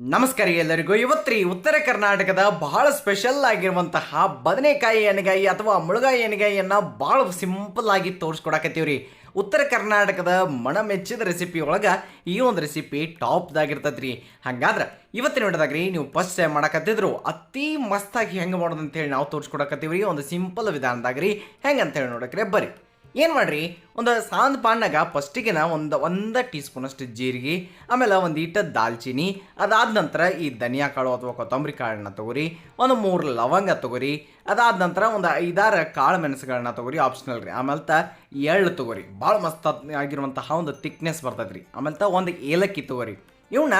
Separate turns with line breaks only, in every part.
ನಮಸ್ಕಾರ ಎಲ್ಲರಿಗೂ. ಇವತ್ತು ರೀ ಉತ್ತರ ಕರ್ನಾಟಕದ ಬಹಳ ಸ್ಪೆಷಲ್ ಆಗಿರುವಂತಹ ಬದನೆಕಾಯಿ ಎಣ್ಗಾಯಿ ಅಥವಾ ಮುಳುಗಾಯಿ ಎಣ್ಗಾಯಿಯನ್ನು ಬಹಳ ಸಿಂಪಲ್ ಆಗಿ ರೀ ಉತ್ತರ ಕರ್ನಾಟಕದ ಮನ ಮೆಚ್ಚಿದ ರೆಸಿಪಿ ಒಳಗೆ ಈ ಒಂದು ರೆಸಿಪಿ ಟಾಪ್ದಾಗಿರ್ತೈತೆ ರೀ ಹಂಗಾದ್ರೆ ಇವತ್ತಿನ ರೀ ನೀವು ಫಸ್ಟ್ ಟೈಮ್ ಮಾಡಕತ್ತಿದ್ರು ಅತಿ ಮಸ್ತಾಗಿ ಹೆಂಗೆ ಮಾಡೋದು ಅಂತೇಳಿ ನಾವು ತೋರಿಸ್ಕೊಡಕತ್ತೀವ್ರಿ. ಒಂದು ಸಿಂಪಲ್ ವಿಧಾನದಾಗ್ರಿ. ಹೆಂಗೆ ಅಂತೇಳಿ ನೋಡಕ್ರೆ ಬರ್ರಿ. ಏನು ಮಾಡ್ರಿ? ಒಂದು ಸಾಂದ್ ಪಾನ್ನಾಗ ನಾ ಒಂದು ಒಂದು ಟೀ ಸ್ಪೂನಷ್ಟು ಜೀರಿಗೆ, ಆಮೇಲೆ ಒಂದು ಇಟ್ಟ ದಾಲ್ಚಿನಿ, ಅದಾದ ನಂತರ ಈ ಧನಿಯಾ ಕಾಳು ಅಥವಾ ಕೊತ್ತಂಬರಿ ಕಾಳನ್ನ ತಗೋರಿ, ಒಂದು ಮೂರು ಲವಂಗ ತಗೋರಿ, ಅದಾದ ನಂತರ ಒಂದು ಐದಾರು ಕಾಳು ಮೆಣಸುಗಳನ್ನ ತಗೋರಿ ಆಪ್ಷನಲ್ ರೀ. ಆಮೇಲೆ ತ ಎಳ್ಳು ತಗೋರಿ. ಭಾಳ ಮಸ್ತ್ ಆಗಿರುವಂತಹ ಒಂದು ತಿಕ್ನೆಸ್ ಬರ್ತದೆ ರೀ ಆಮೇಲೆ ತ ಒಂದು ಏಲಕ್ಕಿ ತಗೋರಿ. ಇವನ್ನ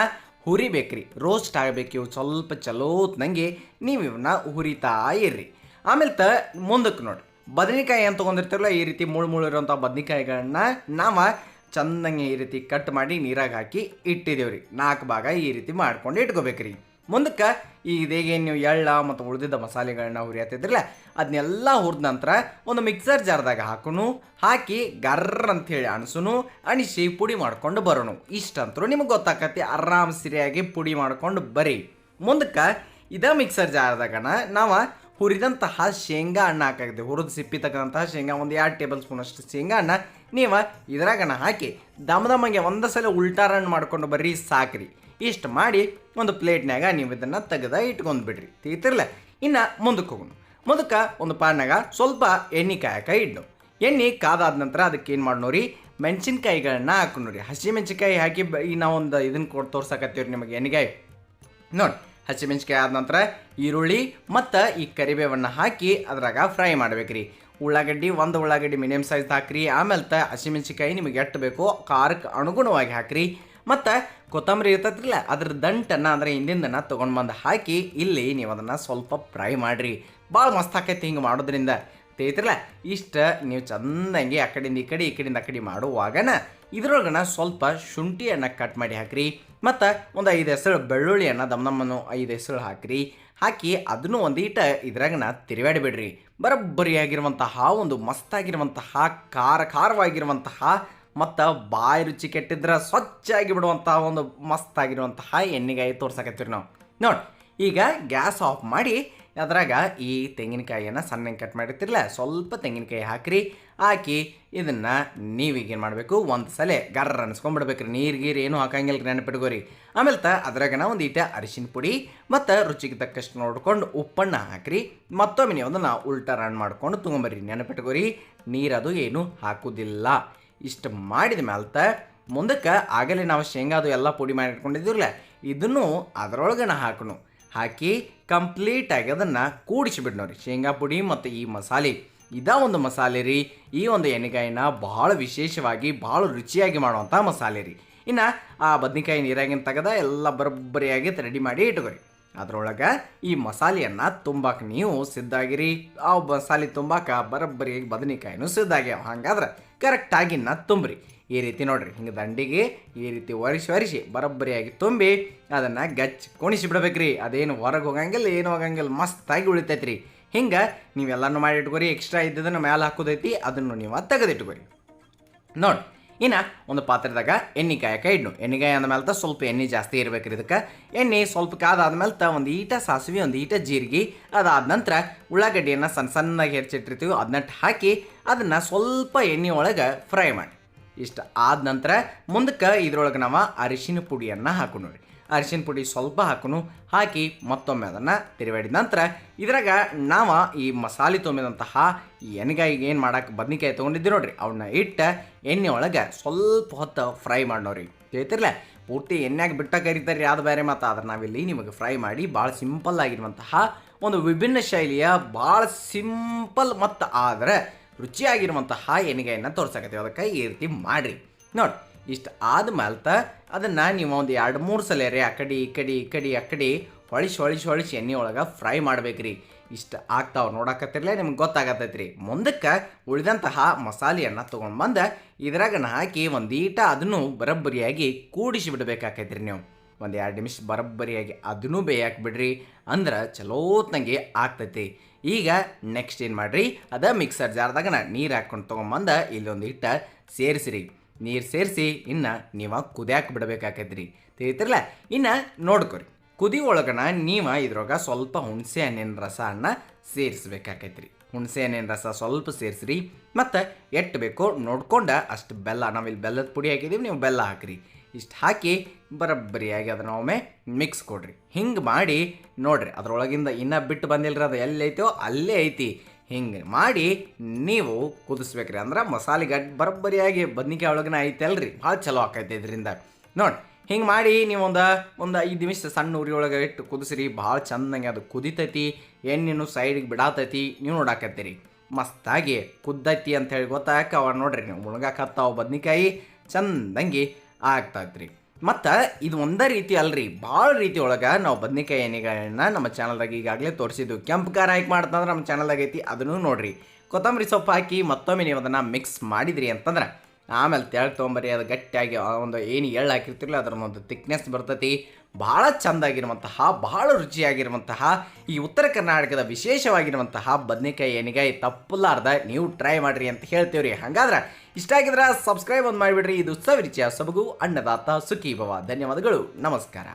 ಹುರಿಬೇಕ್ರಿ. ರೋಸ್ಟ್ ಆಗಬೇಕು. ಇವು ಸ್ವಲ್ಪ ಚಲೋತ್ನಂಗೆ ನೀವು ಇವನ್ನ ಹುರಿತಾ ಇರ್ರಿ. ಆಮೇಲೆ ತ ಮುಂದಕ್ಕೆ ನೋಡಿ ಬದನೆಕಾಯಿ ಏನು ತೊಗೊಂಡಿರ್ತೀರಲ್ಲ ಈ ರೀತಿ ಮುಳು ಮುಳು ಇರುವಂಥ ಬದನೆಕಾಯಿಗಳನ್ನ ನಾವು ಚಂದಂಗೆ ಈ ರೀತಿ ಕಟ್ ಮಾಡಿ ನೀರಾಗ ಹಾಕಿ ಇಟ್ಟಿದ್ದೇವೆ ರೀ. ನಾಲ್ಕು ಭಾಗ ಈ ರೀತಿ ಮಾಡ್ಕೊಂಡು ಇಟ್ಕೋಬೇಕ್ರಿ ಮುಂದಕ್ಕೆ ಈಗ ಇದೇಗೇನು ನೀವು ಎಳ್ಳ ಮತ್ತು ಉಳಿದಿದ್ದ ಮಸಾಲೆಗಳನ್ನ ಹುರಿಯತ್ತಿದ್ರಲ್ಲ ಅದನ್ನೆಲ್ಲ ಹುರಿದ ನಂತರ ಒಂದು ಮಿಕ್ಸರ್ ಜಾರ್ದಾಗ ಹಾಕೋನು, ಹಾಕಿ ಗರ್ರ ಅಂಥೇಳಿ ಅಣಸುನು, ಅಣಿಸಿ ಪುಡಿ ಮಾಡ್ಕೊಂಡು ಬರೋಣ ಇಷ್ಟಂತರೂ ನಿಮಗೆ ಗೊತ್ತಾಕತಿ ಆರಾಮ್ ಸಿರಿಯಾಗಿ ಪುಡಿ ಮಾಡ್ಕೊಂಡು ಬರೀ. ಮುಂದಕ್ಕೆ ಇದ ಮಿಕ್ಸರ್ ಜಾರ್ದಾಗನ ನಾವು ಹುರಿದಂತಹ ಶೇಂಗಾ ಹಣ್ಣು ಹಾಕಾಗಿದೆ. ಹುರಿದು ಸಿಪ್ಪಿ ತಕ್ಕಂತಹ ಶೇಂಗಾ, ಒಂದು ಎರಡು ಟೇಬಲ್ ಸ್ಪೂನ್ ಅಷ್ಟು ಶೇಂಗಾ ಹಣ್ಣ ನೀವು ಇದ್ರಾಗನ ಹಾಕಿ ದಮ ದಮಗೆ ಒಂದು ಸಲ ರನ್ ಮಾಡ್ಕೊಂಡು ಬರ್ರಿ, ಸಾಕ್ರಿ. ಇಷ್ಟು ಮಾಡಿ ಒಂದು ಪ್ಲೇಟ್ನಾಗ ನೀವು ಇದನ್ನು ತೆಗೆದ ಇಟ್ಕೊಂಡು ಬಿಡ್ರಿ. ತೀತಿರ್ಲ ಇನ್ನು ಮುಂದಕ್ಕೆ ಹೋಗೋಣ. ಮುಂದಕ್ಕೆ ಒಂದು ಪಾನಾಗ ಸ್ವಲ್ಪ ಎಣ್ಣೆ ಕಾಯಕ ಇಡ್ನು ಎಣ್ಣೆ ಕಾದಾದ ನಂತರ ಅದಕ್ಕೆ ಏನು ಮಾಡೋರಿ ಮೆಣಸಿನ್ಕಾಯಿಗಳನ್ನ ನೋಡಿ ಹಸಿ ಮೆಣಸಿನ್ಕಾಯಿ ಹಾಕಿ ಈ ನಾವೊಂದು ಇದನ್ನು ಕೊಟ್ಟು ತೋರ್ಸಕತ್ತೀವ್ರಿ ನಿಮಗೆ ಎಣ್ಣೆಗಾಯಿ ನೋಡಿ ಹಸಿಮೆಣ್ಸಿಕಾಯಿ ಆದ ನಂತರ ಈರುಳ್ಳಿ ಮತ್ತು ಈ ಕರಿಬೇವನ್ನು ಹಾಕಿ ಅದ್ರಾಗ ಫ್ರೈ ಮಾಡ್ಬೇಕ್ರಿ. ಉಳ್ಳಾಗಡ್ಡಿ, ಒಂದು ಉಳ್ಳಾಗಡ್ಡಿ ಮೀಡಿಯಮ್ ಸೈಜ್ ಹಾಕ್ರಿ. ಆಮೇಲೆ ತ ಹಸಿಮೆಣ್ಸಿಕಾಯಿ ನಿಮಗೆ ಎಷ್ಟು ಬೇಕೋ ಖಾರಕ್ಕೆ ಅನುಗುಣವಾಗಿ ಹಾಕ್ರಿ. ಮತ್ತು ಕೊತ್ತಂಬರಿ ಇರ್ತೈತಿಲ್ಲ ಅದ್ರ ದಂಟನ್ನು ಅಂದರೆ ಹಿಂದಿಂದನ್ನು ತೊಗೊಂಡು ಬಂದು ಹಾಕಿ ಇಲ್ಲಿ ನೀವು ಅದನ್ನು ಸ್ವಲ್ಪ ಫ್ರೈ ಮಾಡಿರಿ. ಭಾಳ ಮಸ್ತ್ ಆಕೈತಿ ಹಿಂಗೆ ಮಾಡೋದ್ರಿಂದ. ತಿಳಿತಿರಲ್ಲ ಇಷ್ಟ ನೀವು ಚಂದಂಗೆ ಆ ಕಡೆಯಿಂದ ಈ ಕಡೆ, ಈ ಕಡೆಯಿಂದ ಆ ಕಡೆ ಮಾಡುವಾಗನ ಇದ್ರೊಳಗನ ಸ್ವಲ್ಪ ಶುಂಠಿಯನ್ನ ಕಟ್ ಮಾಡಿ ಹಾಕ್ರಿ. ಮತ್ತು ಒಂದು ಐದು ಹೆಸರು ಬೆಳ್ಳುಳ್ಳಿಯನ್ನು, ದಮ್ ದಮ್ಮನ್ನು ಐದು ಹೆಸರು ಹಾಕ್ರಿ. ಹಾಕಿ ಅದನ್ನು ಒಂದೀಟ ಇದ್ರಾಗನ ತಿರುವಾಡಿ ಬಿಡ್ರಿ. ಬರೋಬ್ಬರಿಯಾಗಿರುವಂತಹ, ಒಂದು ಮಸ್ತಾಗಿರುವಂತಹ ಖಾರ ಖಾರವಾಗಿರುವಂತಹ ಮತ್ತು ಬಾಯಿ ರುಚಿ ಕೆಟ್ಟಿದ್ರೆ ಸ್ವಚ್ಛಾಗಿ ಬಿಡುವಂತಹ, ಒಂದು ಮಸ್ತಾಗಿರುವಂತಹ ಎಣ್ಣೆಗಾಯಿ ತೋರ್ಸಕತ್ತೀವಿ ನಾವು. ನೋಡಿ, ಈಗ ಗ್ಯಾಸ್ ಆಫ್ ಮಾಡಿ ಅದ್ರಾಗ ಈ ತೆಂಗಿನಕಾಯಿಯನ್ನು ಸಣ್ಣ ಕಟ್ ಮಾಡಿರ್ತಿರಲ್ಲ, ಸ್ವಲ್ಪ ತೆಂಗಿನಕಾಯಿ ಹಾಕ್ರಿ, ಹಾಕಿ ಇದನ್ನು ನೀವೀಗೇನು ಮಾಡಬೇಕು, ಒಂದು ಸಲ ಗರ್ರ ಅನ್ಸ್ಕೊಂಡ್ಬಿಡ್ಬೇಕ್ರಿ ನೀರು ಗೀರು ಏನೂ ಹಾಕಂಗಿಲ್ಲ ನೆನಪಿಟ್ಕೋರಿ. ಆಮೇಲೆ ತ ಅದ್ರಾಗನ ಒಂದು ಈಟ ಅರಿಶಿನ ಪುಡಿ ಮತ್ತು ರುಚಿಗೆ ತಕ್ಕಷ್ಟು ನೋಡ್ಕೊಂಡು ಉಪ್ಪನ್ನು ಹಾಕ್ರಿ. ಮತ್ತೊಮ್ಮೆ ನೀವು ಅದನ್ನು ಉಲ್ಟಾ ರನ್ ಮಾಡ್ಕೊಂಡು ತೊಗೊಂಬರ್ರಿ. ನೆನಪಿಟ್ಕೋರಿ ನೀರದು ಏನು ಹಾಕೋದಿಲ್ಲ. ಇಷ್ಟು ಮಾಡಿದ ಮ್ಯಾಲ್ತ ಮುಂದಕ್ಕೆ ಆಗಲೇ ನಾವು ಶೇಂಗಾದು ಎಲ್ಲ ಪುಡಿ ಮಾಡಿ ಇದನ್ನು ಅದರೊಳಗನ ಹಾಕನು. ಹಾಕಿ ಕಂಪ್ಲೀಟಾಗಿ ಅದನ್ನು ಕೂಡಿಸಿಬಿಡ್ನವ್ರಿ ಶೇಂಗಾ ಪುಡಿ ಮತ್ತು ಈ ಮಸಾಲೆ. ಇದ ಒಂದು ಮಸಾಲೆ ರೀ. ಈ ಒಂದು ಎಣ್ಣೆಗಾಯಿನ ಭಾಳ ವಿಶೇಷವಾಗಿ ಭಾಳ ರುಚಿಯಾಗಿ ಮಾಡುವಂಥ ಮಸಾಲೆ ರೀ. ಇನ್ನು ಆ ಬದ್ನಿಕಾಯಿ ನೀರಾಗಿನ ತೆಗೆದ ಎಲ್ಲ ಬರೋಬ್ಬರಿಯಾಗಿ ರೆಡಿ ಮಾಡಿ ಇಟ್ಕೊರಿ. ಅದರೊಳಗೆ ಈ ಮಸಾಲೆಯನ್ನು ತುಂಬಕ್ಕೆ ನೀವು ಸಿದ್ಧಾಗಿರಿ. ಆ ಮಸಾಲೆ ತುಂಬಕ್ಕೆ ಬರೋಬ್ಬರಿಯಾಗಿ ಬದನೆಕಾಯಿನೂ ಸಿದ್ಧಾಗ್ಯಾವ. ಹಾಗಾದ್ರೆ ಕರೆಕ್ಟಾಗಿ ನಾ ತುಂಬ್ರಿ. ಈ ರೀತಿ ನೋಡ್ರಿ, ಹಿಂಗೆ ದಂಡಿಗೆ ಈ ರೀತಿ ಒರೆಸಿ ಒರೆಸಿ ಬರೋಬ್ಬರಿಯಾಗಿ ತುಂಬಿ ಅದನ್ನು ಗಚ್ ಕುಣಿಸಿ ಬಿಡ್ಬೇಕ್ರಿ ಅದೇನು ಹೊರಗೆ ಹೋಗಂಗಿಲ್ಲ, ಏನು ಹೋಗಂಗಿಲ್ಲ, ಮಸ್ತಾಗಿ ಉಳಿತೈತ್ರಿ. ಹಿಂಗೆ ನೀವೆಲ್ಲನೂ ಮಾಡಿ ಇಟ್ಕೊರಿ ಎಕ್ಸ್ಟ್ರಾ ಇದ್ದದನ್ನು ಮೇಲೆ ಹಾಕೋದೈತಿ, ಅದನ್ನು ನೀವು ತೆಗೆದಿಟ್ಕೊರಿ. ನೋಡಿ, ಇನ್ನು ಒಂದು ಪಾತ್ರದಾಗ ಎಣ್ಣೆ ಕಾಯಕ ಇಡ್ನು. ಎಣ್ಣೆಗಾಯಿ ಅಂದಮೇಲೆ ಸ್ವಲ್ಪ ಎಣ್ಣೆ ಜಾಸ್ತಿ ಇರ್ಬೇಕ್ರಿ ಇದಕ್ಕೆ. ಎಣ್ಣೆ ಸ್ವಲ್ಪ ಕಾದಾದ್ಮೇಲೆ ತ ಒಂದು ಈಟ ಸಾಸಿವೆ, ಒಂದು ಈಟ ಜೀರಿಗೆ, ಅದಾದ ನಂತರ ಉಳ್ಳಾಗಡ್ಡಿಯನ್ನು ಸಣ್ಣ ಸಣ್ಣಗೆ ಹೆಚ್ಚಿಟ್ಟಿರ್ತೀವಿ ಅದನ್ನ ಹಾಕಿ ಅದನ್ನು ಸ್ವಲ್ಪ ಎಣ್ಣೆ ಒಳಗೆ ಫ್ರೈ ಮಾಡಿ. ಇಷ್ಟು ಆದ ನಂತರ ಮುಂದಕ್ಕೆ ಇದ್ರೊಳಗೆ ನಾವು ಅರಿಶಿನ ಪುಡಿಯನ್ನು ಹಾಕು ನೋಡಿ ಅರಿಶಿನ ಪುಡಿ ಸ್ವಲ್ಪ ಹಾಕೋನು, ಹಾಕಿ ಮತ್ತೊಮ್ಮೆ ಅದನ್ನು ತಿರುವಾಡಿದ ನಂತರ ಇದ್ರಾಗ ನಾವು ಈ ಮಸಾಲೆ ತುಂಬಿದಂತಹ ಈ ಎಣ್ಣೆಗಾಯಿಗೆ ಏನು ಮಾಡಕ್ಕೆ ಬದನೆಕಾಯಿ ತೊಗೊಂಡಿದ್ದೀವಿ ನೋಡ್ರಿ ಅವನ್ನ ಇಟ್ಟು ಎಣ್ಣೆ ಒಳಗೆ ಸ್ವಲ್ಪ ಹೊತ್ತು ಫ್ರೈ ಮಾಡೋರಿ ಹೇಳ್ತಿರಲ್ಲ ಪೂರ್ತಿ ಎಣ್ಣೆಗೆ ಬಿಟ್ಟ ಕರಿತಾರೆ ಯಾವ್ದು ಬೇರೆ ಮತ್ತು ಆದ್ರೆ ನಾವಿಲ್ಲಿ ನಿಮಗೆ ಫ್ರೈ ಮಾಡಿ ಭಾಳ ಸಿಂಪಲ್ ಆಗಿರುವಂತಹ ಒಂದು ವಿಭಿನ್ನ ಶೈಲಿಯ ಭಾಳ ಸಿಂಪಲ್ ಮತ್ತು ಆದರೆ ರುಚಿಯಾಗಿರುವಂತಹ ಎಣ್ಣೆಗಾಯಿನ ತೋರ್ಸಕತ್ತೀವಿ. ಅದಕ್ಕೆ ಈ ರೀತಿ ಮಾಡಿರಿ. ನೋಡಿ, ಇಷ್ಟು ಆದ್ಮೇಲೆ ಅದನ್ನು ನೀವು ಒಂದು ಎರಡು ಮೂರು ಸಲ ರೀ ಆ ಕಡೆ, ಈ ಕಡೆ ಈ ಕಡೆ, ಆ ಕಡೆ ಹೊಳಿಸಿ ಹೊಳಿಸಿ ಹೊಳಿಸಿ ಎಣ್ಣೆ ಒಳಗೆ ಫ್ರೈ ಮಾಡ್ಬೇಕ್ರಿ. ಇಷ್ಟು ಆಗ್ತಾವೆ ನೋಡಕತ್ತಿರ್ಲೇ ನಿಮ್ಗೆ ಗೊತ್ತಾಗತ್ತೈತ್ರಿ. ಮುಂದಕ್ಕೆ ಉಳಿದಂತಹ ಮಸಾಲೆಯನ್ನು ತೊಗೊಂಡು ಬಂದು ಇದ್ರಾಗನ ಹಾಕಿ ಒಂದು ಈಟ ಅದನ್ನು ಬರಬ್ಬರಿಯಾಗಿ ಕೂಡಿಸಿ ಬಿಡ್ಬೇಕಾಕೈತ್ರಿ ನೀವು. ಒಂದು ಎರಡು ನಿಮಿಷ ಬರಬ್ಬರಿಯಾಗಿ ಅದನ್ನೂ ಬೇಯಕ್ಕೆ ಬಿಡ್ರಿ. ಅಂದ್ರೆ ಚಲೋತ್ನಂಗೆ ಆಗ್ತೈತಿ. ಈಗ ನೆಕ್ಸ್ಟ್ ಏನು ಮಾಡಿರಿ? ಅದ ಮಿಕ್ಸರ್ ಜಾರ್ದಾಗ ನೀರು ಹಾಕ್ಕೊಂಡು ತೊಗೊಂಬಂದು ಇಲ್ಲೊಂದು ಹಿಟ್ಟ ಸೇರಿಸಿರಿ. ನೀರು ಸೇರಿಸಿ, ಇನ್ನು ನೀವು ಕುದಿಯಾಕೆ ಬಿಡಬೇಕಾಕೈತ್ರಿ. ತಿಳಿತಿರಲ್ಲ ಇನ್ನು ನೋಡ್ಕೊರಿ. ಕುದಿ ಒಳಗನ ನೀವು ಇದ್ರೊಳಗೆ ಸ್ವಲ್ಪ ಹುಣಸೆ ಹಣ್ಣಿನ ರಸನ ಸೇರಿಸ್ಬೇಕಾಕೈತ್ರಿ. ಹುಣಸೆ ಹಣ್ಣಿನ ರಸ ಸ್ವಲ್ಪ ಸೇರಿಸ್ರಿ, ಮತ್ತು ಎಷ್ಟು ಬೇಕೋ ನೋಡ್ಕೊಂಡು ಅಷ್ಟು ಬೆಲ್ಲ ನಾವಿಲ್ಲಿ ಬೆಲ್ಲದ ಪುಡಿ ಹಾಕಿದ್ದೀವಿ ನೀವು ಬೆಲ್ಲ ಹಾಕಿರಿ. ಇಷ್ಟು ಹಾಕಿ ಬರಬ್ಬರಿಯಾಗಿ ಅದನ್ನು ಒಮ್ಮೆ ಮಿಕ್ಸ್ ಕೊಡ್ರಿ. ಹಿಂಗೆ ಮಾಡಿ ನೋಡ್ರಿ, ಅದರೊಳಗಿಂದ ಇನ್ನೂ ಬಿಟ್ಟು ಬಂದಿಲ್ಲರಿ ಅದು ಎಲ್ಲೈತೋ ಅಲ್ಲೇ ಐತಿ. ಹಿಂಗೆ ಮಾಡಿ ನೀವು ಕುದಿಸ್ಬೇಕ್ರಿ. ಅಂದ್ರೆ ಮಸಾಲೆ ಗಡ್, ಬರಬ್ಬರಿಯಾಗಿ ಬದ್ನಿಕಾಯಿ ಒಳಗಿನ ಐತಲ್ರಿ. ಭಾಳ ಚಲೋ ಆಕೈತೆ ಇದರಿಂದ. ನೋಡಿ, ಹಿಂಗೆ ಮಾಡಿ ನೀವು ಒಂದು ಒಂದು ಐದು ನಿಮಿಷ ಸಣ್ಣ ಉರಿ ಇಟ್ಟು ಕುದಿಸ್ರಿ. ಭಾಳ ಚಂದಂಗೆ ಅದು ಕುದಿತೈತಿ, ಎಣ್ಣೆನು ಸೈಡಿಗೆ ಬಿಡಾತೈತಿ. ನೀವು ನೋಡಾಕತ್ತೀರಿ. ಮಸ್ತಾಗಿ ಕುದ್ದೈತಿ ಅಂತ ಹೇಳಿ ಗೊತ್ತಾಕ ಅವ ನೋಡ್ರಿ ನೀವು. ಮುಳುಗಾಕತ್ತಾವ ಬದ್ನಿಕಾಯಿ. ಚಂದಂಗಿ ಆಗ್ತೈತ್ರಿ. ಮತ್ತು ಇದು ಒಂದೇ ರೀತಿ ಅಲ್ರಿ, ಭಾಳ ರೀತಿ ಒಳಗೆ ನಾವು ಬದ್ನಿಕಾಯಿ ಎಣ್ಣೆಗಳನ್ನ ನಮ್ಮ ಚಾನಲ್ದಾಗ ಈಗಾಗಲೇ ತೋರಿಸಿದ್ದು. ಕೆಂಪು ಖಾರ ಹಾಕಿ ಮಾಡ್ತಂದ್ರೆ ನಮ್ಮ ಚಾನಲ್ದಾಗ ಐತಿ, ಅದನ್ನು ನೋಡ್ರಿ. ಕೊತ್ತಂಬರಿ ಸೊಪ್ಪು ಹಾಕಿ ಮತ್ತೊಮ್ಮೆ ನೀವು ಅದನ್ನು ಮಿಕ್ಸ್ ಮಾಡಿದ್ರಿ ಅಂತಂದ್ರೆ ಆಮೇಲೆ ತೆಳ್ ತೊಗೊಂಬರಿ, ಅದು ಗಟ್ಟಿಯಾಗಿ ಒಂದು ಏನು ಎಳ್ಳು ಹಾಕಿರ್ತಿರಲ್ಲ ಅದರ ಒಂದು ತಿಕ್ನೆಸ್ ಬರ್ತೈತಿ. ಭಾಳ ಚಂದಾಗಿರುವಂತಹ, ಭಾಳ ರುಚಿಯಾಗಿರುವಂತಹ, ಈ ಉತ್ತರ ಕರ್ನಾಟಕದ ವಿಶೇಷವಾಗಿರುವಂತಹ ಬದನೆಕಾಯಿ ಎಣ್ಣೆಗಾಯಿ ತಪ್ಪಲಾರ್ದ ನೀವು ಟ್ರೈ ಮಾಡಿರಿ ಅಂತ ಹೇಳ್ತೀವ್ರಿ. ಹಾಗಾದ್ರೆ ಇಷ್ಟ ಆಗಿದ್ರೆ ಸಬ್ಸ್ಕ್ರೈಬ್ ಒಂದು ಮಾಡಿಬಿಡ್ರಿ. ಇದು ಸವಿರುಚಿಯ ಸೊಬಗು, ಅನ್ನದಾತ ಸುಖೀಭವ. ಧನ್ಯವಾದಗಳು. ನಮಸ್ಕಾರ.